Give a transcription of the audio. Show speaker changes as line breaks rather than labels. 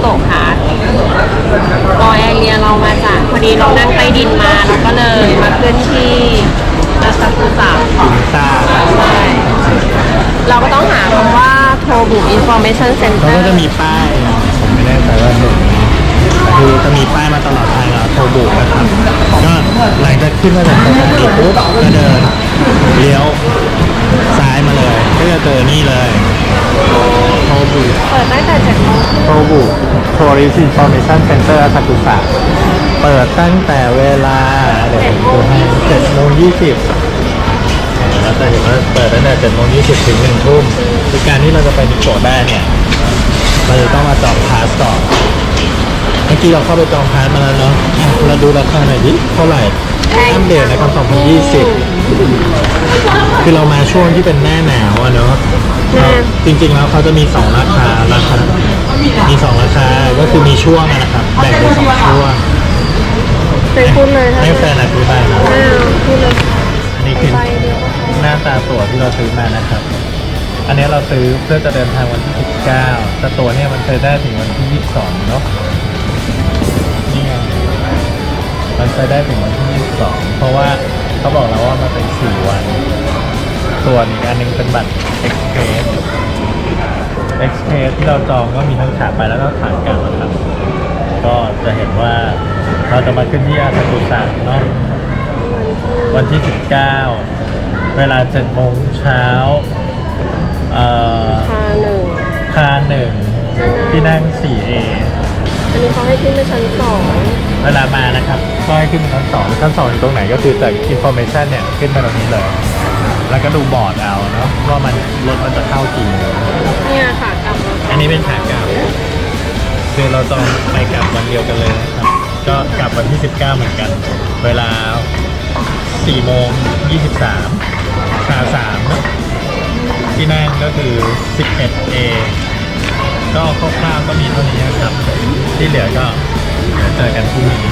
โตะพาร์ทรอแอเรียเรามาจากพอดีเรานั่งใต้ดินมาเราก็เลยมาขึ้นที่อาซากุสะ
กินซ่า
ใช่เราก็ต้องหาคำว่าโทบุ information
เขา
center
ก็จะมีป้ายอะผมไม่แน่ใจว่าเห็นไหมคือจะมีป้ายมาตลอดทางแล้วโทบุนะครับ ก็หลังจากขึ้นมาจากสถานีปุ๊บก็เดินเลี้ยวซ้ายมาเลย ก็จะเจอนี่เลยโทบุ
เปิดตั้งแต่เจ็ด โมง
โทบุ Tourist Information Center อาซากุสะเปิดตั้งแต่เวลา เดี๋ยวผมดูให้เจ็ดโมงยี่สิบเราจะเห็นว่าเปิดตั้งแต่เจ็ดโมงยี่สิบถึงหนึ่งทุ่มคือการที่เราจะไปนิโกะได้เนี่ยเราจะต้องมาจองพาสก่อนเมื่อกี้เราเข้าไปจองพาสมาแล้วเนาะอะเราดูราคาหน่อยดิเท่าไหร่อัปเดตนะครับ2020 คือเรามาช่วงที่เป็นหน้าหนาวอะเนาะ จริงๆแล้วเขาจะมี 2 ราคา ราคา มี2ราคา ก็คือมีช่วงอะนะครับ แบ่งเป็นสองช่วง
เป็นคุณเลยค่ะ
ให้แฟนอธิบายนะ
อ้าวคุณเลย
อันนี้คือ
ไปเดียว
หน้าตาตั๋วที่เราซื้อมานะครับ อันนี้เราซื้อเพื่อจะเดินทางวันที่ 19 แต่ตั๋วเนี่ยมันเคยได้ถึงวันที่ 22 เนาะนี่ไงมันเคยได้ถึงวันที่ 22 เพราะว่าเขาบอกแล้วว่ามันเป็น 4 วัน ส่วนอีกอันหนึงเป็นบัตร Express Express ที่เราจองก็มีทั้งขาไปแล้วก็ขากลับนะครับ ก็จะเห็นว่าเราจะมาขึ้นที่อาซากุสะเนาะวันที่ 19 เวลา7โมงเช้าเอ่อ
พาหนึ่ง
คาหนึ่งที่นั่ง 4A
อันนี้เขาให้ขึ้นไปชั้นสอง
เวลามานะครับก็ให้ขึ้นไปชั้นสองชั้นสองอยู่ตรงไหนก็คือจาก information เนี่ย ขึ้นมาตรงนี้เลย แล้วก็ดูบอร์ดเอาเนาะว่ามันรถมันจะเข้ากี่ นี้เป็นขากลับคือเราจองไปกลับวันเดียวกันเลยนะครับ ก็กลับวันที่ 19 เหมือนกัน เวลา4โมง23ขา3เนอะที่นั่งก็คือ 11A ก็คร่าวๆก็มีเท่านี้นะครับ ที่เหลือก็เดี๋ยวเจอกันพรุ่งนี้